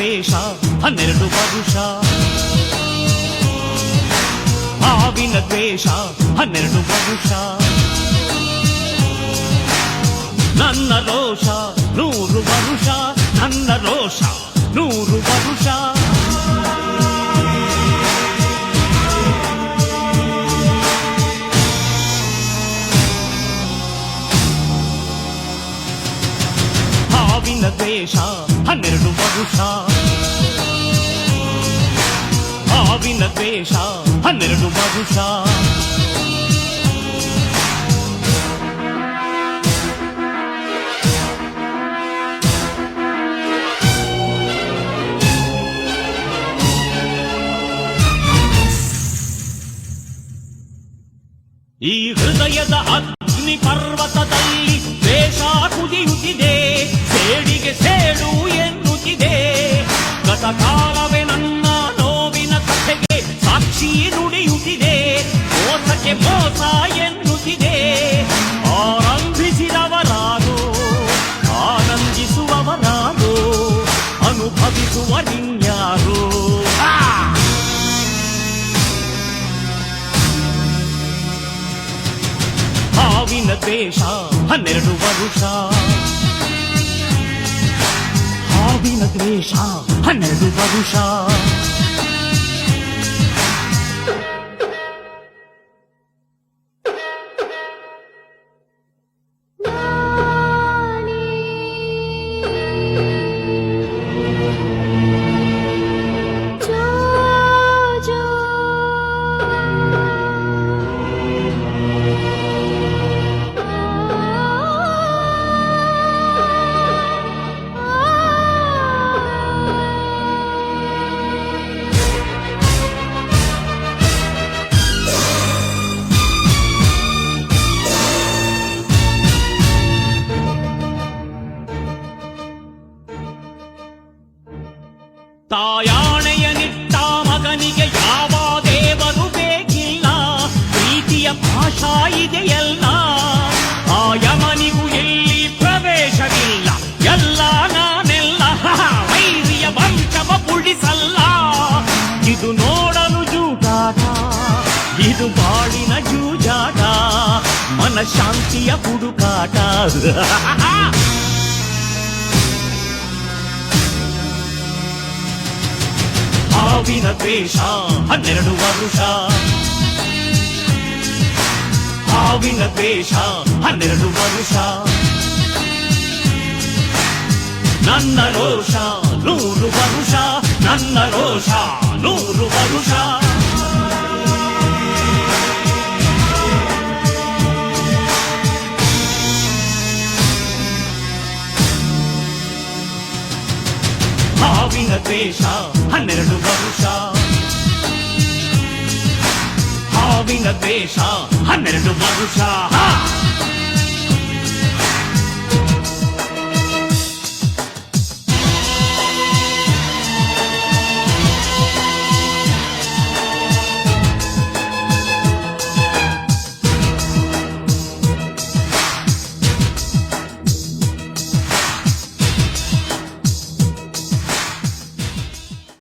ದ್ವೇಷ ಹನ್ನೆರಡು ವರುಷ ಹಾವಿನ ದ್ವೇಷ ಹನ್ನೆರಡು ವರುಷ ನನ್ನ ರೋಷ ನೂರು ವರುಷ ನನ್ನ ರೋಷ ನೂರು ವರುಷ ಹಾವಿನ ದ್ವೇಷ ಹನ್ನೆರಡು ವರುಷ ಹಾವಿನ ದ್ವೇಷ ಹನ್ನೆರಡು ವರುಷ ಈ ಹೃದಯದ ಅಗ್ನಿ ಪರ್ವತದಲ್ಲಿ ಗತಕಾಲವೇ ನನ್ನ ನೋವಿನ ಕಥೆಗೆ ಸಾಕ್ಷಿ ನುಡಿಯುತ್ತಿದೆ ಮೋಸಕ್ಕೆ ಮೋಸ ಎನ್ನುತ್ತಿದೆ ಆರಂಭಿಸಿದವರಾಗೋ ಆನಂದಿಸುವವರಾಗೋ ಅನುಭವಿಸುವರಿನ್ಯಾರೋ ಆ! ಹಾವಿನ ದ್ವೇಷ ಹನ್ನೆರಡು ವರುಷ 背上还没被包上 ತಾಯಾಣೆಯ ನಿಟ್ಟ ಮಗನಿಗೆ ಯಾವ ದೇವರು ಬೇಕಿಲ್ಲ? ಪ್ರೀತಿಯ ಭಾಷಾ ಇದೆಯಲ್ಲ. ಆ ಯಮನಿಗೂ ಎಲ್ಲಿ ಪ್ರವೇಶವಿಲ್ಲ. ಎಲ್ಲ ನಾನೆಲ್ಲ ವೈರಿಯ ವಂಶವ ಉಳಿಸಲ್ಲ ಇದು ನೋಡಲು ಜೂಟಾಟ ಇದು ಬಾಳಿನ ಜೂಜಾಟ, ಮನಶಾಂತಿಯ ಹುಡುಕಾಟ. ಹಾವಿನ ದ್ವೇಷ ಹನ್ನೆರಡು ವರುಷ ಹಾವಿನ ದ್ವೇಷ ಹನ್ನೆರಡು ವರುಷ ನನ್ನ ರೋಷ ನೂರು ವರುಷ ನನ್ನ ರೋಷ ನೂರು ವರುಷ ಹಾವಿನ ದ್ವೇಷ ಹನ್ನೆರಡು ವರುಷ ಹಾವಿನ ದ್ವೇಷ ಹನ್ನೆರಡು ವರುಷ ಹಾ!